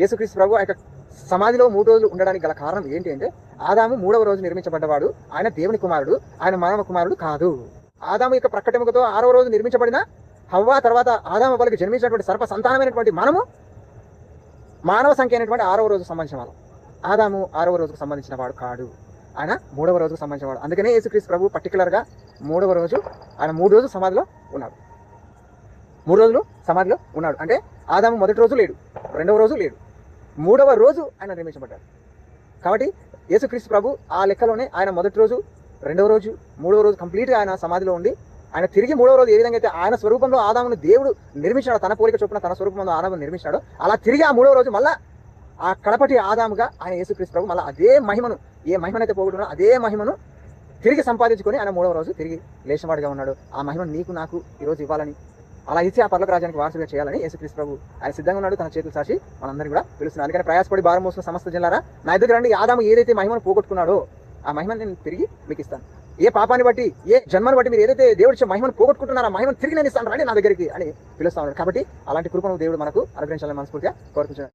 యేసుక్రీస్తు ప్రభు ఆ యొక్క సమాధిలో మూడు రోజులు ఉండడానికి గల కారణం ఏంటి అంటే ఆదాము మూడవ రోజు నిర్మించబడ్డవాడు ఆయన దేవుని కుమారుడు ఆయన మానవ కుమారుడు కాదు. ఆదాము యొక్క ప్రకటముకతో ఆరవ రోజు నిర్మించబడిన హవ్వ తర్వాత ఆదాము వాళ్ళకి జన్మించినటువంటి సర్ప సంతానమైనటువంటి మనము మానవ సంఖ్య అయినటువంటి ఆరవ రోజు సంబంధించిన వాళ్ళం. ఆదాము ఆరవ రోజుకు సంబంధించిన వాడు కాడు. ఆయన మూడవ రోజుకు సంబంధించిన వాడు. అందుకనే యేసుక్రీస్తు ప్రభు పర్టికులర్గా మూడవ రోజు ఆయన మూడు రోజులు సమాధిలో ఉన్నాడు. మూడు రోజులు సమాధిలో ఉన్నాడు. అంటే ఆదాము మొదటి రోజు లేడు. రెండవ రోజు లేడు. మూడవ రోజు ఆయన నిర్మించబడ్డాడు కాబట్టి యేసుక్రీస్తు ప్రభు ఆ లెక్కలోనే ఆయన మొదటి రోజు రెండవ రోజు మూడవ రోజు కంప్లీట్గా ఆయన సమాధిలో ఉండి ఆయన తిరిగి మూడవ రోజు ఏ విధంగా అయితే ఆయన స్వరూపంలో ఆదామును దేవుడు నిర్మించాడు తన పోలిక చొప్పున తన స్వరూపంలో ఆదామును నిర్మించాడు అలా తిరిగి ఆ మూడవ రోజు మళ్ళా ఆ కడపటి ఆదాముగా ఆయన యేసుక్రీస్తు ప్రభు మళ్ళీ అదే మహిమను ఏ మహిమనైతే పోగొట్టుకున్నా అదే మహిమను తిరిగి సంపాదించుకొని ఆయన మూడవ రోజు తిరిగి లేచినవాడిగా ఉన్నాడు. ఆ మహిమను నీకు నాకు ఈరోజు ఇవ్వాలని అలా ఇచ్చి ఆ పర్లోక రాజ్యానికి వారసుగా చేయాలని యేసుక్రీస్తు ప్రభు ఆయన సిద్ధంగా ఉన్నాడు తన చేతులు సాచి మనందరినీ కూడా పిలుస్తున్నాడు. అందుకని ప్రయాసపడి భారం మోసిన సమస్త జిల్లారా నా దగ్గర రండి. ఆదాము ఏదైతే మహిమను పోగొట్టుకున్నాడో ఆ మహిమను నేను తిరిగి మీకు ఇస్తాను. ఏ పాపాన్ని బట్టి ఏ జన్మను బట్టి మీరు ఏదైతే దేవుడి మహిమను పోగొట్టుకుంటున్నారో ఆ మహిమను తిరిగి నేను ఇస్తాను. రండి నా దగ్గరికి అని పిలుస్తా ఉన్నాడు. కాబట్టి అలాంటి కృపను దేవుడు మనకు అనుగ్రహించాలని మనస్ఫూర్తిగా కోరుకుంటున్నాను.